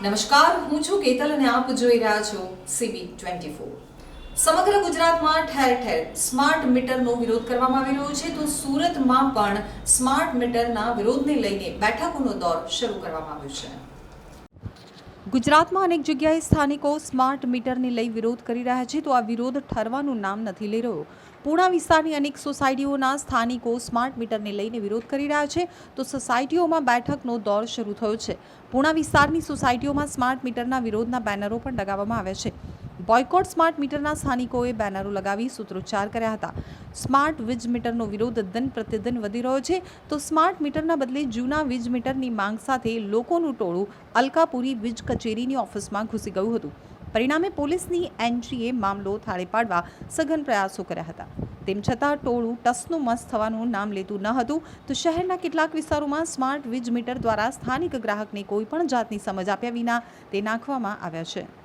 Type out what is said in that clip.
નમસ્કાર, હું છું કેતલ અને આપ જોઈ રહ્યા છો સીબી ટ્વેન્ટી ફોર સમગ્ર ગુજરાતમાં ઠેર ઠેર સ્માર્ટ મીટરનો વિરોધ કરવામાં આવી રહ્યો છે. તો સુરતમાં પણ સ્માર્ટ મીટરના વિરોધને લઈને બેઠકોનો દોર શરૂ કરવામાં આવ્યો છે. ગુજરાતમાં અનેક જગ્યાએ સ્થાનિકો સ્માર્ટ મીટરને લઈ વિરોધ કરી રહ્યા છે, તો આ વિરોધ ઠરવાનું નામ નથી લઈ રહ્યો. પૂણા વિસ્તારની અનેક સોસાયટીઓના સ્થાનિકો સ્માર્ટ મીટરને લઈને વિરોધ કરી રહ્યા છે, તો સોસાયટીઓમાં બેઠકનો દોર શરૂ થયો છે. પૂણા વિસ્તારની સોસાયટીઓમાં સ્માર્ટ મીટરના વિરોધના બેનરો પણ લગાવવામાં આવ્યા છે. બોયકોટ સ્માર્ટ મીટરના સ્થાનિકોએ બેનરો લગાવી સૂત્રોચ્ચાર કર્યા હતા. સ્માર્ટ વીજ મીટરનો વિરોધ દિન પ્રતિદિન વધી રહ્યો છે. તો સ્માર્ટ મીટરના બદલે જૂના વીજ મીટરની માંગ સાથે લોકોનું ટોળું અલકાપુરી વીજ કચેરીની ઓફિસમાં ઘૂસી ગયું હતું. પરિણામે પોલીસની એન્ટ્રીએ મામલો થાળે પાડવા સઘન પ્રયાસો કર્યા હતા. તેમ છતાં ટોળું ટસનું મસ થવાનું નામ લેતું ન હતું. તો શહેરના કેટલાક વિસ્તારોમાં સ્માર્ટ વીજ મીટર દ્વારા સ્થાનિક ગ્રાહકને કોઈપણ જાતની સમજ આપ્યા વિના તે નાખવામાં આવ્યા છે.